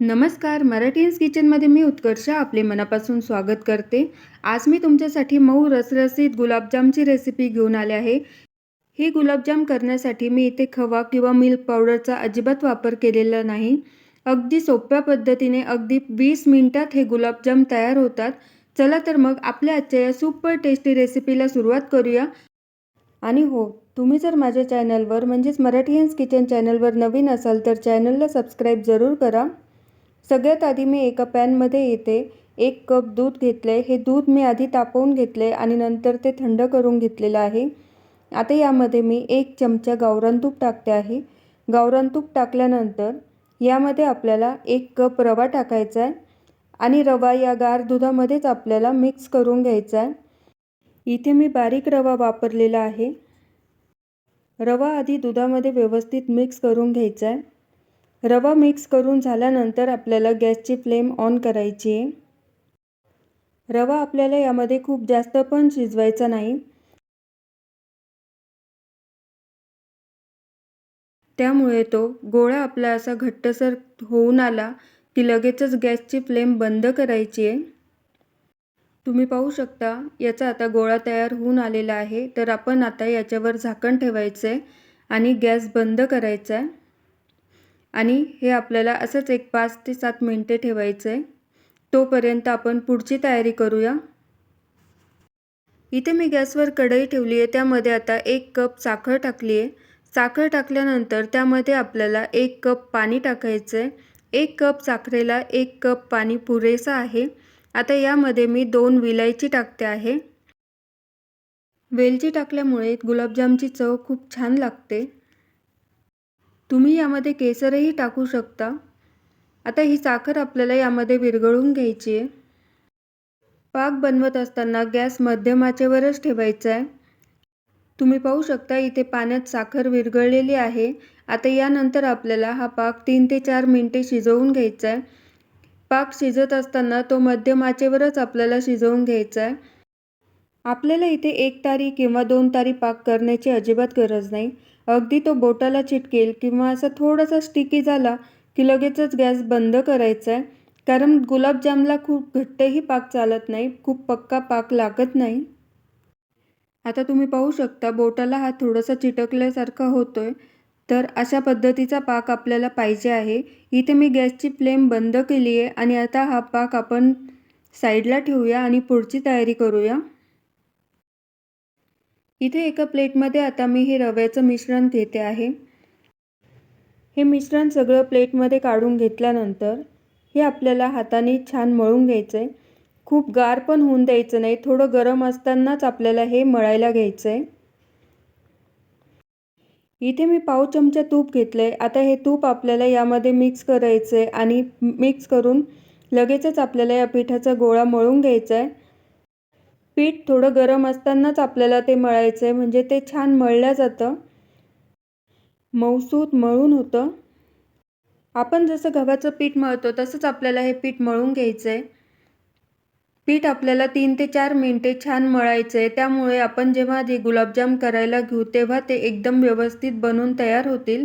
नमस्कार मराठीन्स किचनमध्ये मी उत्कर्ष आपले मनापासून स्वागत करते. आज मी तुमच्यासाठी मऊ रसरसीत गुलाबजामची रेसिपी घेऊन आले आहे. हे गुलाबजाम करण्यासाठी मी इथे खवा किंवा मिल्क पावडरचा अजिबात वापर केलेला नाही. अगदी सोप्या पद्धतीने अगदी वीस मिनिटात हे गुलाबजाम तयार होतात. चला तर मग आपल्या आजच्या या सुपर टेस्टी रेसिपीला सुरुवात करूया. आणि हो तुम्ही जर माझ्या चॅनलवर म्हणजेच मराठीयन्स किचन चॅनलवर नवीन असाल तर चॅनलला सबस्क्राईब जरूर करा. सगळ्यात आधी मी एका पॅनमध्ये येते एक कप दूध घेतले हे दूध मी आधी तापवून घेतले आणि नंतर ते थंड करून घेतलेलं आहे. आता यामध्ये मी एक चमचा गावरान तूप टाकते आहे. गावरान तूप टाकल्यानंतर यामध्ये आपल्याला एक कप रवा टाकायचा आहे आणि रवा या गार दुधामध्येच आपल्याला मिक्स करून घ्यायचा आहे. इथे मी बारीक रवा वापरलेला आहे. रवा आधी दुधामध्ये व्यवस्थित मिक्स करून घ्यायचा आहे. रवा मिक्स करून झाल्यानंतर आपल्याला गॅसची फ्लेम ऑन करायची आहे. रवा आपल्याला यामध्ये खूप जास्त पण शिजवायचा नाही. त्यामुळे तो गोळा आपला असा घट्टसर होऊन आला की लगेचच गॅसची फ्लेम बंद करायची आहे. तुम्ही पाहू शकता याचा आता गोळा तयार होऊन आलेला आहे. तर आपण आता याच्यावर झाकण ठेवायचं आहे आणि गॅस बंद करायचा आहे आणि हे आपल्याला असंच एक पाच ते सात मिनटे ठेवायचं आहे. तोपर्यंत आपण पुढची तयारी करूया. इथे मी गॅसवर कढई ठेवली आहे. त्यामध्ये आता एक कप साखर टाकली आहे. साखर टाकल्यानंतर त्यामध्ये आपल्याला एक कप पाणी टाकायचं आहे. एक कप साखरेला एक कप पाणी पुरेसं आहे. आता यामध्ये मी दोन विलायची टाकते आहे. वेलची टाकल्यामुळे गुलाबजामची चव खूप छान लागते. तुम्ही यामध्ये केसरही टाकू शकता. आता ही साखर आपल्याला यामध्ये विरघळून घ्यायची आहे. पाक बनवत असताना गॅस मध्यमाचेवरच ठेवायचा आहे. तुम्ही पाहू शकता इथे पाण्यात साखर विरघळलेली आहे. आता यानंतर आपल्याला हा पाक तीन ते चार मिनटे शिजवून घ्यायचा आहे. पाक शिजत असताना तो मध्यमाचेवरच आपल्याला शिजवून घ्यायचा आहे. आपल्याला इथे एक तारी किंवा दोन तारी पाक करण्याची अजिबात गरज नाही. अगदी तो बोटाला चिटकेल किंवा असा थोडासा स्टिकी झाला की लगेचच गॅस बंद करायचा आहे कारण गुलाबजामला खूप घट्टही पाक चालत नाही खूप पक्का पाक लागत नाही. आता तुम्ही पाहू शकता बोटाला हा थोडासा चिटकल्यासारखा होतो आहे तर अशा पद्धतीचा पाक आपल्याला पाहिजे आहे. इथे मी गॅसची फ्लेम बंद केली आहे आणि आता हा पाक आपण साईडला ठेवूया आणि पुढची तयारी करूया. इथे एका प्लेटमध्ये आता मी हे रव्याचं मिश्रण घेते आहे. हे मिश्रण सगळं प्लेटमध्ये काढून घेतल्यानंतर हे आपल्याला हाताने छान मळून घ्यायचं आहे खूप गार पण होऊन द्यायचं नाही थोडं गरम असतानाच आपल्याला हे मळायला घ्यायचं आहे इथे मी पाव चमचा तूप घेतलं आहे आता हे तूप आपल्याला यामध्ये मिक्स करायचं आहे आणि मिक्स करून लगेचच आपल्याला या पिठाचा गोळा मळून घ्यायचा आहे पीठ थोडं गरम असतानाच आपल्याला ते मळायचं आहे म्हणजे ते छान मळलं जातं. मऊसूत मळून होतं. आपण जसं गव्हाचं पीठ मळतो तसंच आपल्याला हे पीठ मळून घ्यायचं आहे पीठ आपल्याला तीन ते चार मिनटे छान मळायचं आहे त्यामुळे आपण जेव्हा जे गुलाबजाम करायला घेऊ तेव्हा ते एकदम व्यवस्थित बनून तयार होतील.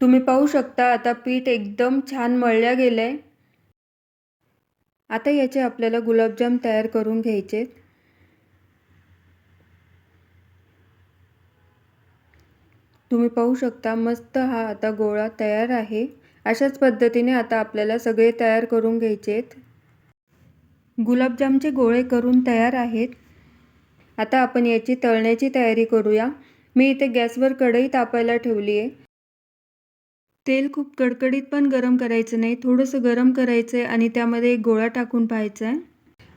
तुम्ही पाहू शकता आता पीठ एकदम छान मळल्या गेलं आहे आता याचे आपल्याला गुलाबजाम तयार करून घ्यायचे. तुम्ही पाहू शकता मस्त हा आता गोळा तयार आहे. अशाच पद्धतीने आता आपल्याला सगळे तयार करून घ्यायचे आहेत गुलाबजामचे गोळे करून तयार आहेत. आता आपण याची तळण्याची तयारी करूया. मी इथे गॅसवर कढई तापायला ठेवली आहे तेल खूप कडकडीत पण गरम करायचं नाही थोडंसं गरम करायचं आहे आणि त्यामध्ये एक गोळा टाकून पाहायचा आहे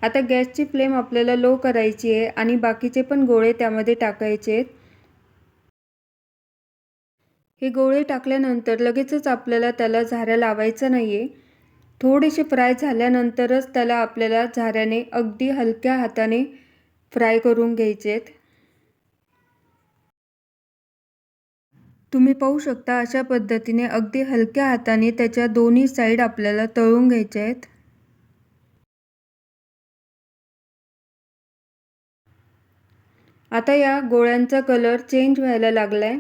आता गॅसची फ्लेम आपल्याला लो करायची आहे आणि बाकीचे पण गोळे त्यामध्ये टाकायचे आहेत. हे गोळे टाकल्यानंतर लगेचच आपल्याला त्याला झाऱ्या लावायचं नाही आहे थोडेसे फ्राय झाल्यानंतरच त्याला आपल्याला झाऱ्याने अगदी हलक्या हाताने फ्राय करून घ्यायचे आहेत तुम्ही पाहू शकता अशा पद्धतीने अगदी हलक्या हाताने त्याच्या दोन्ही साईड आपल्याला तळून घ्यायचे आहेत. आता या गोळ्यांचा कलर चेंज व्हायला लागला आहे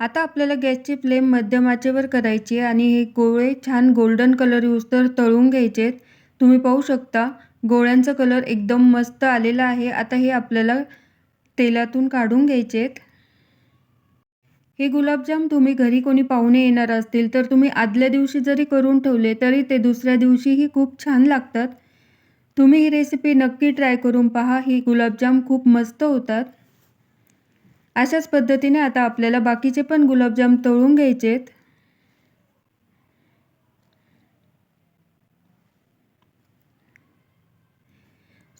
आता आपल्याला गॅसची फ्लेम मध्यमाचेवर करायची आहे आणि हे गोळे छान गोल्डन कलर यूज तर तळून घ्यायचे आहेत. तुम्ही पाहू शकता गोळ्यांचा कलर एकदम मस्त आलेला आहे. आता हे आपल्याला तेलातून काढून घ्यायचेत. हे गुलाबजाम तुम्ही घरी कोणी पाहुणे येणार असतील तर तुम्ही आदल्या दिवशी जरी करून ठेवले तरी ते दुसऱ्या दिवशीही खूप छान लागतात. तुम्ही ही रेसिपी नक्की ट्राय करून पहा ही गुलाबजाम खूप मस्त होतात. अशाच पद्धतीने आता आपल्याला बाकीचे पण गुलाबजाम तळून घ्यायचेत.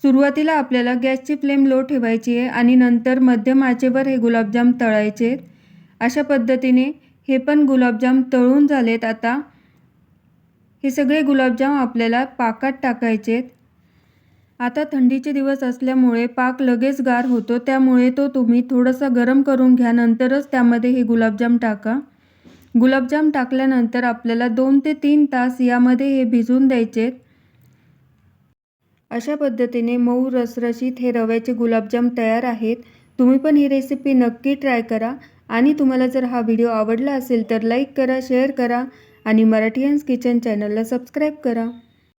सुरुवातीला आपल्याला गॅसची फ्लेम लो ठेवायची आहे आणि नंतर मध्यम आचेवर हे गुलाबजाम तळायचे. आहेत अशा पद्धतीने हे पण गुलाबजाम तळून झालेत. आता हे सगळे गुलाबजाम आपल्याला पाकात टाकायचे आहेत आता थंडीचे दिवस असल्यामुळे पाक लगेच गार होतो. त्यामुळे तो तुम्ही थोडासा गरम करून घ्या. नंतरच त्यामध्ये हे गुलाबजाम टाका. गुलाबजाम टाकल्यानंतर आपल्याला दोन ते तीन तास यामध्ये हे भिजून द्यायचेत. अशा पद्धतीने मऊ रसरशीत हे रव्याचे गुलाबजाम तयार आहेत. तुम्ही पण ही रेसिपी नक्की ट्राय करा. आणि तुम्हाला जर हा व्हिडिओ आवडला असेल तर लाईक करा शेअर करा. आणि मराठीयन्स किचन चॅनलला सबस्क्राईब करा.